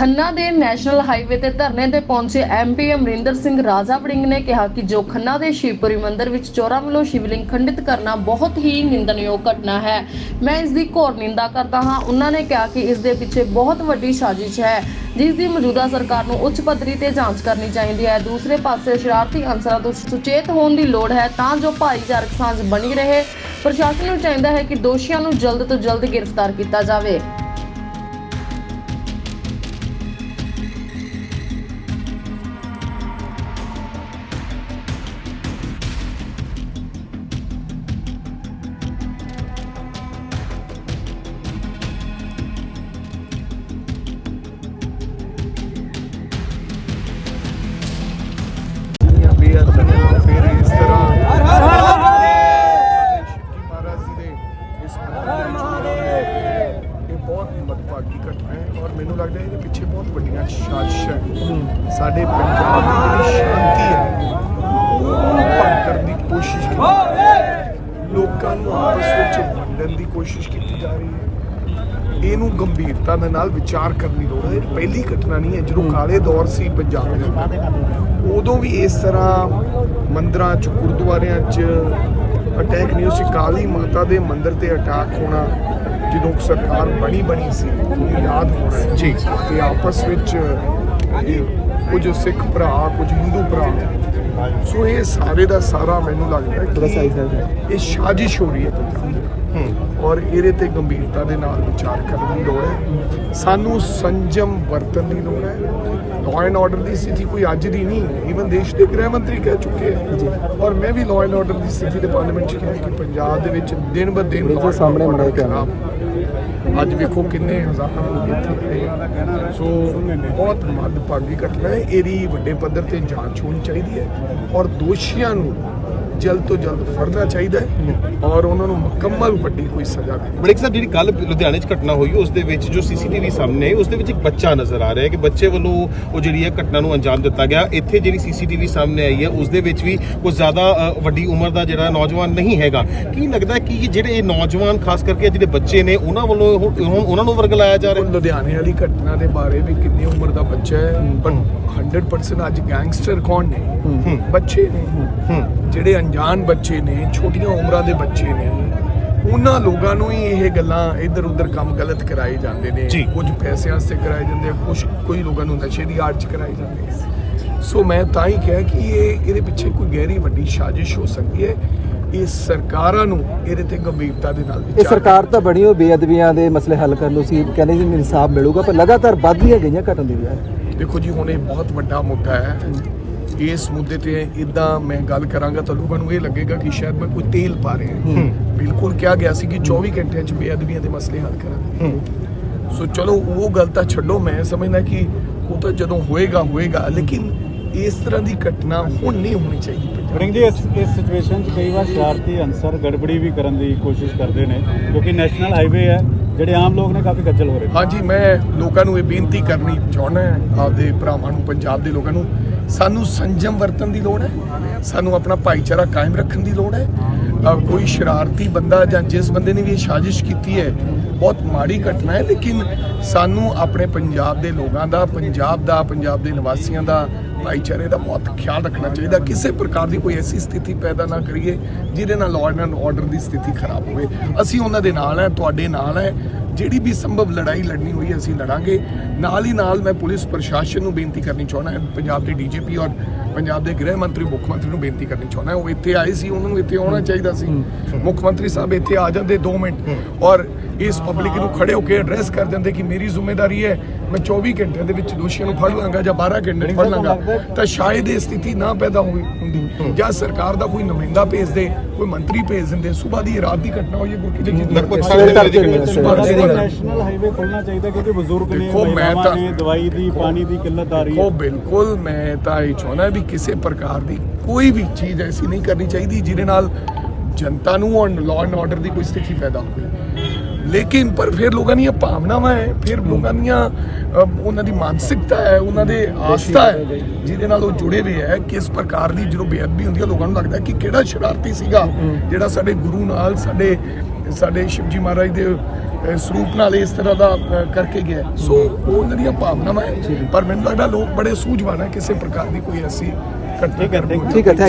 ਖੰਨਾ ਦੇ national highway ਤੇ ਧਰਨੇ ਤੇ ਪਹੁੰਚੇ ਐਮਪੀ ਅਮਰਿੰਦਰ ਸਿੰਘ ਰਾਜਾ ਵੜਿੰਗ ਨੇ ਕਿਹਾ ਕਿ ਜੋ ਖੰਨਾ ਦੇ ਸ਼ਿਵਪੁਰੀ ਮੰਦਿਰ ਵਿੱਚ ਚੋਰਾਂ ਵੱਲੋਂ ਸ਼ਿਵਲਿੰਗ ਖੰਡਿਤ ਕਰਨਾ ਬਹੁਤ ਹੀ ਨਿੰਦਣਯੋਗ ਘਟਨਾ ਹੈ। ਮੈਂ ਇਸ ਦੀ ਘੋਰ ਨਿੰਦਾ ਕਰਦਾ ਹਾਂ। ਉਹਨਾਂ ਨੇ ਕਿਹਾ ਕਿ ਇਸ ਦੇ ਪਿੱਛੇ ਬਹੁਤ ਵੱਡੀ ਸਾਜ਼ਿਸ਼ ਹੈ। ਜਿਸ ਦੀ ਮੌਜੂਦਾ ਸਰਕਾਰ ਨੂੰ ਉੱਚ ਪੱਧਰੀ ਤੇ ਜਾਂਚ ਕਰਨੀ ਚਾਹੀਦੀ ਹੈ। ਦੂਸਰੇ ਪਾਸੇ ਸ਼ਰਾਰਤੀ ਅਨਸਰਾਂ ਤੋਂ ਸੁਚੇਤ ਹੋਣ ਦੀ ਲੋੜ ਹੈ ਤਾਂ ਜੋ ਭਾਈਚਾਰਕ ਸਾਂਝ ਬਣੀ ਰਹੇ। ਪ੍ਰਸ਼ਾਸਨ ਨੂੰ ਚਾਹੀਦਾ ਹੈ ਕਿ ਦੋਸ਼ੀਆਂ ਨੂੰ ਜਲਦ ਤੋਂ ਜਲਦ ਗ੍ਰਿਫਤਾਰ ਕੀਤਾ ਜਾਵੇ। ਇਸ ਮੰਦਿਰ ਇਹ ਬਹੁਤ ਮਦਭਾਗੀ ਘਟਨਾ ਹੈ ਔਰ ਮੈਨੂੰ ਲੱਗਦਾ ਇਹਦੇ ਪਿੱਛੇ ਬਹੁਤ ਵੱਡੀਆਂ ਸਾਜ਼ਿਸ਼ਾਂ ਹੈ। ਸਾਡੇ ਪੰਜਾਬ ਦੀ ਜਿਹੜੀ ਸ਼ਾਂਤੀ ਹੈ ਉਹਨੂੰ ਭੰਗ ਕਰਨ ਦੀ ਕੋਸ਼ਿਸ਼ ਕੀਤੀ ਜਾ ਰਹੀ ਹੈ। ਲੋਕਾਂ ਨੂੰ ਆਪਸ ਵਿੱਚ ਵੰਡਣ ਦੀ ਕੋਸ਼ਿਸ਼ ਕੀਤੀ ਜਾ ਰਹੀ ਹੈ। ਇਹਨੂੰ ਗੰਭੀਰਤਾ ਦੇ ਨਾਲ ਵਿਚਾਰ ਕਰਨ ਦੀ ਲੋੜ ਹੈ। ਇਹ ਪਹਿਲੀ ਘਟਨਾ ਨਹੀਂ ਹੈ, ਜਦੋਂ ਕਾਲੇ ਦੌਰ ਸੀ ਪੰਜਾਬ ਦੇ ਉਦੋਂ ਵੀ ਇਸ ਤਰ੍ਹਾਂ ਮੰਦਰਾਂ 'ਚ, ਗੁਰਦੁਆਰਿਆਂ 'ਚ ਅਟੈਕ ਨਹੀਂ ਸੀ ਕਾਲੀ ਮਾਤਾ ਦੇ ਮੰਦਿਰ ਤੇ ਅਟੈਕ ਹੋਣਾ ਜਦੋਂ ਸਰਕਾਰ ਬਣੀ ਬਣੀ ਸੀ ਤੁਹਾਨੂੰ ਯਾਦ ਹੋਣਾ ਹੈ। ਜੀ। ਕਿ ਆਪਸ ਵਿੱਚ ਕੁਝ ਸਿੱਖ ਭਰਾ ਕੁਝ ਹਿੰਦੂ ਭਰਾ। ਸੋ ਇਹ ਸਾਰੇ ਦਾ ਸਾਰਾ ਮੈਨੂੰ ਲੱਗਦਾ ਕਿ ਇਹ ਸਾਜ਼ਿਸ਼ ਹੋ ਰਹੀ ਹੈ। ਪੰਜਾਬ ਔਰ ਇਹਦੇ ਤੇ ਗੰਭੀਰਤਾ ਦੇ ਨਾਲ ਵਿਚਾਰ ਕਰਨ ਦੀ ਲੋੜ ਹੈ। ਸਾਨੂੰ ਸੰਜਮ ਵਰਤਨ ਦੀ ਲੋੜ ਹੈ। ਲਾਅ ਐਂਡ ਆਰਡਰ ਦੀ ਸਥਿਤੀ ਕੋਈ ਅੱਜ ਦੀ ਨਹੀਂ ਈਵਨ ਦੇਸ਼ ਦੇ ਗ੍ਰਹਿ ਮੰਤਰੀ ਕਹਿ ਚੁੱਕੇ ਹੈ। ਔਰ ਮੈਂ ਵੀ ਲਾਅ ਐਂਡ ਆਰਡਰ ਦੀ ਸਥਿਤੀ ਦੇ ਪਾਰਲੀਮੈਂਟ 'ਚ ਕਿਹਾ ਕਿ ਪੰਜਾਬ ਦੇ ਵਿੱਚ ਦਿਨ ਬ ਦਿਨ and ਸਾਹਮਣੇ ਮੜਾਈ ਖਰਾਬ ਅੱਜ ਵੇਖੋ ਕਿੰਨੇ ਹਜ਼ਾਰਾਂ ਲੋਕ ਇੱਥੇ ਆਏ ਸੋ ਬਹੁਤ ਮੱਦਭਾਗੀ ਘਟਨਾ ਹੈ। ਇਹਦੀ ਵੱਡੇ ਪੱਧਰ ਤੇ ਜਾਂਚ ਹੋਣੀ ਚਾਹੀਦੀ ਹੈ। ਔਰ ਦੋਸ਼ੀਆਂ ਨੂੰ ਜਲਦ ਤੋਂ ਜਲਦ ਫੜਨਾ ਚਾਹੀਦਾ ਹੈ ਔਰ ਉਹਨਾਂ ਨੂੰ ਮੁਕੰਮਲ ਵੱਡੀ ਕੋਈ ਸਜ਼ਾ ਦੇਣੀ ਬੜੇਕ ਸਾਹਿਬ ਜਿਹੜੀ ਕੱਲ ਲੁਧਿਆਣੇ 'ਚ ਘਟਨਾ ਹੋਈ ਉਸ ਦੇ ਵਿੱਚ ਜੋ ਸੀਸੀਟੀਵੀ ਸਾਹਮਣੇ ਆਈ ਉਸ ਦੇ ਵਿੱਚ ਇੱਕ ਬੱਚਾ ਨਜ਼ਰ ਆ ਰਿਹਾ ਹੈ ਕਿ ਬੱਚੇ ਵੱਲੋਂ ਉਹ ਜਿਹੜੀ ਹੈ ਘਟਨਾ ਨੂੰ ਅੰਜਾਮ ਦਿੱਤਾ ਗਿਆ। ਇੱਥੇ ਜਿਹੜੀ ਸੀਸੀਟੀਵੀ ਸਾਹਮਣੇ ਆਈ ਹੈ ਉਸ ਦੇ ਵਿੱਚ ਵੀ ਕੁਝ ਜ਼ਿਆਦਾ ਵੱਡੀ ਉਮਰ ਦਾ ਜਿਹੜਾ ਨੌਜਵਾਨ ਨਹੀਂ ਹੈਗਾ। ਕੀ ਲੱਗਦਾ ਕਿ ਜਿਹੜੇ ਇਹ ਨੌਜਵਾਨ ਖਾਸ ਕਰਕੇ ਜਿਹੜੇ ਬੱਚੇ ਨੇ ਉਹਨਾਂ ਵੱਲੋਂ ਉਹਨਾਂ ਨੂੰ ਵਰਗਲਾਇਆ ਜਾ ਰਿਹਾ ਲੁਧਿਆਣੇ ਵਾਲੀ ਘਟਨਾ ਦੇ ਬਾਰੇ ਵੀ ਕਿੰਨੀ ਉਮਰ ਦਾ ਬੱਚਾ ਹੈ ਪਰ 100% ਅੱਜ ਗੈਂਗਸਟਰ ਕੌਣ ਨੇ? ਬੱਚੇ ਨੇ। ਜਿਹੜੇ ਅਣਜਾਣ ਬੱਚੇ ਨੇ ਛੋਟੀਆਂ ਉਮਰਾਂ ਦੇ ਬੱਚੇ ਨੇ ਉਹਨਾਂ ਲੋਕਾਂ ਨੂੰ ਹੀ ਇਹ ਗੱਲਾਂ ਇੱਧਰ ਉੱਧਰ ਕੰਮ ਗਲਤ ਕਰਾਏ ਜਾਂਦੇ ਨੇ। ਕੁਝ ਪੈਸਿਆਂ ਵਾਸਤੇ ਕਰਾਏ ਜਾਂਦੇ ਆ ਕੁਝ ਕੋਈ ਲੋਕਾਂ ਨੂੰ ਨਸ਼ੇ ਦੀ ਆੜ ਚ ਕਰਾਏ ਜਾਂਦੇ ਸੋ ਮੈਂ ਤਾਂ ਹੀ ਕਿਹਾ ਕਿ ਇਹ ਇਹਦੇ ਪਿੱਛੇ ਕੋਈ ਗਹਿਰੀ ਵੱਡੀ ਸਾਜ਼ਿਸ਼ ਹੋ ਸਕਦੀ ਹੈ। ਇਹ ਸਰਕਾਰਾਂ ਨੂੰ ਇਹਦੇ ਤੇ ਗੰਭੀਰਤਾ ਦੇ ਨਾਲ ਇਹ ਸਰਕਾਰ ਤਾਂ ਬਣੀ ਹੋ ਬੇਅਦਬੀਆਂ ਦੇ ਮਸਲੇ ਹੱਲ ਕਰਨ ਨੂੰ ਸੀ ਕਹਿੰਦੇ ਜੀ ਇਨਸਾਫ ਮਿਲੂਗਾ ਪਰ ਲਗਾਤਾਰ ਵੱਧਦੀਆਂ ਗਈਆਂ ਘਟਨ ਦੀ ਵਿਆਹ ਦੇਖੋ ਜੀ ਹੁਣ ਇਹ ਬਹੁਤ ਵੱਡਾ ਮੁੱਦਾ ਹੈ। ਇਸ ਮੁੱਦੇ ਤੇ ਇਦਾਂ ਮੈਂ ਗੱਲ ਕਰਾਂਗਾ ਤਾਂ ਲੋਕਾਂ ਨੂੰ ਇਹ ਲੱਗੇਗਾ ਕਿ ਸ਼ਾਇਦ ਮੈਂ ਕੋਈ ਤੇਲ ਪਾ ਰਿਹਾ ਹਾਂ। ਬਿਲਕੁਲ ਕਿਹਾ ਗਿਆ ਸੀ ਕਿ 24 ਘੰਟਿਆਂ 'ਚ ਬੇਅਦਬੀਆਂ ਦੇ ਮਸਲੇ ਹੱਲ ਕਰਾਂਗੇ ਸੋ ਚਲੋ ਉਹ ਗੱਲ ਤਾਂ ਛੱਡੋ ਮੈਂ ਸਮਝਦਾ ਕਿ ਉਹ ਤਾਂ ਜਦੋਂ ਹੋਏਗਾ ਹੋਏਗਾ ਲੇਕਿਨ ਇਸ ਤਰ੍ਹਾਂ ਦੀ ਘਟਨਾ ਹੁਣ ਨਹੀਂ ਹੋਣੀ ਚਾਹੀਦੀ ਵਰਿੰਗ ਜੀ ਇਸ ਇਸ ਸਿਚੁਏਸ਼ਨ 'ਚ ਕਈ ਵਾਰ ਸ਼ਰਾਰਤੀ ਅਨਸਰ ਗੜਬੜੀ ਵੀ ਕਰਨ ਦੀ ਕੋਸ਼ਿਸ਼ ਕਰਦੇ ਨੇ ਕਿਉਂਕਿ ਨੈਸ਼ਨਲ ਹਾਈਵੇ ਹੈ ਜਿਹੜੇ ਆਮ ਲੋਕ ਨੇ ਕਾਫੀ ਖੱਜਲ ਹੋ ਰਹੇ ਹਾਂਜੀ, ਮੈਂ ਲੋਕਾਂ ਨੂੰ ਇਹ ਬੇਨਤੀ ਕਰਨੀ ਚਾਹੁੰਦਾ ਆਪਦੇ ਭਰਾਵਾਂ ਨੂੰ, ਪੰਜਾਬ ਦੇ ਲੋਕਾਂ ਨੂੰ, ਸਾਨੂੰ ਸੰਜਮ ਵਰਤਨ ਦੀ ਲੋੜ ਹੈ, ਸਾਨੂੰ ਆਪਣਾ ਭਾਈਚਾਰਾ ਕਾਇਮ ਰੱਖਣ ਦੀ ਲੋੜ ਹੈ। ਕੋਈ ਸ਼ਰਾਰਤੀ ਬੰਦਾ ਜਾਂ ਜਿਸ ਬੰਦੇ ਨੇ ਵੀ ਇਹ ਸਾਜ਼ਿਸ਼ ਕੀਤੀ ਹੈ ਬਹੁਤ ਮਾੜੀ ਘਟਨਾ ਹੈ, ਲੇਕਿਨ ਸਾਨੂੰ ਆਪਣੇ ਪੰਜਾਬ ਦੇ ਲੋਕਾਂ ਦਾ, ਪੰਜਾਬ ਦਾ, ਪੰਜਾਬ ਦੇ ਨਿਵਾਸੀਆਂ ਦਾ, ਭਾਈਚਾਰੇ ਦਾ ਬਹੁਤ ਖਿਆਲ ਰੱਖਣਾ ਚਾਹੀਦਾ। ਕਿਸੇ ਪ੍ਰਕਾਰ ਦੀ ਕੋਈ ਐਸੀ ਸਥਿਤੀ ਪੈਦਾ ਨਾ ਕਰੀਏ, ਜਿਹਦੇ ਨਾਲ ਲਾਅ ਐਂਡ ਆਰਡਰ ਦੀ ਸਥਿਤੀ ਖਰਾਬ ਹੋਵੇ। ਅਸੀਂ ਉਹਨਾਂ ਦੇ ਨਾਲ ਹੈ, ਤੁਹਾਡੇ ਨਾਲ ਹੈ। ਜਿਹੜੀ ਵੀ ਸੰਭਵ ਲੜਾਈ ਲੜਨੀ ਹੋਈ ਅਸੀਂ ਲੜਾਂਗੇ। ਨਾਲ ਹੀ ਨਾਲ ਮੈਂ ਪੁਲਿਸ ਪ੍ਰਸ਼ਾਸਨ ਨੂੰ ਬੇਨਤੀ ਕਰਨੀ ਚਾਹੁੰਦਾ ਹਾਂ ਪੰਜਾਬ ਦੇ ਡੀਜੀਪੀ ਔਰ ਪੰਜਾਬ ਦੇ ਗ੍ਰਹਿ ਮੰਤਰੀ ਮੁੱਖ ਮੰਤਰੀ ਨੂੰ ਬੇਨਤੀ ਕਰਨੀ ਚਾਹੁੰਦਾ ਹਾਂ। ਉਹ ਇੱਥੇ ਆਏ ਸੀ ਉਹਨਾਂ ਨੂੰ ਇੱਥੇ ਆਉਣਾ ਚਾਹੀਦਾ ਸੀ। ਮੁੱਖ ਮੰਤਰੀ ਸਾਹਿਬ ਇੱਥੇ ਆ ਜਾਂਦੇ 2 ਮਿੰਟ। ਔਰ ਇਸ ਪਬਲਿਕ ਨੂੰ ਖੜੇ ਹੋ ਕੇ ਐਡਰੈਸ ਕਰ ਦਿੰਦੇ ਕਿ ਮੇਰੀ ਜ਼ਿੰਮੇਵਾਰੀ ਹੈ ਮੈਂ 24 ਘੰਟਿਆਂ ਦੇ ਵਿੱਚ ਦੋਸ਼ੀਆਂ ਨੂੰ ਫੜ ਲਾਂਗਾ ਜਾਂ 12 ਘੰਟੇ 'ਚ ਫੜ ਲਾਂਗਾ ਤਾਂ ਸ਼ਾਇਦ ਇਹ ਸਥਿਤੀ ਨਾ ਪੈਦਾ ਹੁੰਦੀ। ਜਾਂ ਸਰਕਾਰ ਦਾ ਕੋਈ ਨੁਮਾਇੰਦਾ ਭੇਜ ਦੇ ਕੋਈ ਮੰਤਰੀ ਭੇਜ ਦਿੰਦੇ ਸਵੇਰ ਦੀ ਰਾਤ ਦੀ ਘਟਨਾ ਹੋਈ ਗੁਰਕੀ ਜੀ ਲਗਭਗ ਨੇ, ਜੀ, ਕਿ ਜੀ। ਨੈਸ਼ਨਲ ਹਾਈਵੇ ਖੋਲਣਾ ਚਾਹੀਦਾ ਕਿਉਂਕਿ ਬਜ਼ੁਰਗ ਨੇ ਮੈਂ ਤਾਂ- ਨੇ ਦਵਾਈ ਦੀ ਪਾਣੀ ਦੀ ਕਿੱਲਤ ਆ ਰਹੀ ਉਹ ਹੈ ਬਿਲਕੁਲ ਮੈਂ ਤਾਂ ਇਹ ਚਾਹੁੰਦਾ ਵੀ ਕਿਸੇ ਪ੍ਰਕਾਰ ਦੀ ਕੋਈ ਵੀ ਚੀਜ਼ ਐਸੀ ਨਹੀਂ ਕਰਨੀ ਚਾਹੀਦੀ ਜਿਹਦੇ ਨਾਲ ਜਨਤਾ ਨੂੰ ਔਰ ਲਾਅ ਐਂਡ ਆਰਡਰ ਦੀ ਕੋਈ ਸਥਿਤੀ ਪੈਦਾ ਹੋਵੇ। ਲੇਕਿਨ ਪਰ ਫਿਰ ਲੋਕਾਂ ਦੀਆਂ ਭਾਵਨਾਵਾਂ ਹੈ ਫਿਰ ਲੋਕਾਂ ਦੀਆਂ ਉਹਨਾਂ ਦੀ ਮਾਨਸਿਕਤਾ ਹੈ ਉਹਨਾਂ ਦੇ ਆਸਥਾ ਹੈ ਜਿਹਦੇ ਨਾਲ ਉਹ ਜੁੜੇ ਹੋਏ ਹੈ ਕਿਸ ਪ੍ਰਕਾਰ ਦੀ ਜਦੋਂ ਬੇਅਦਬੀ ਹੁੰਦੀ ਹੈ ਲੋਕਾਂ ਨੂੰ ਲੱਗਦਾ ਕਿ ਕਿਹੜਾ ਸ਼ਰਾਰਤੀ ਸੀਗਾ ਜਿਹੜਾ ਸਾਡੇ ਗੁਰੂ ਨਾਲ ਸਾਡੇ ਸਾਡੇ ਸ਼ਿਵਜੀ ਮਹਾਰਾਜ ਦੇ ਸਰੂਪ ਨਾਲ ਇਸ ਤਰ੍ਹਾਂ ਦਾ ਕਰਕੇ ਗਿਆ ਸੋ ਉਹ ਉਹਨਾਂ ਦੀਆਂ ਭਾਵਨਾਵਾਂ ਹੈ ਪਰ ਮੈਨੂੰ ਲੱਗਦਾ ਲੋਕ ਬੜੇ ਸੂਝਵਾਨ ਹੈ ਕਿਸੇ ਪ੍ਰਕਾਰ ਦੀ ਕੋਈ ਐਸੀ ਘਟਨਾ ਠੀਕ ਹੈ, ਠੀਕ ਹੈ।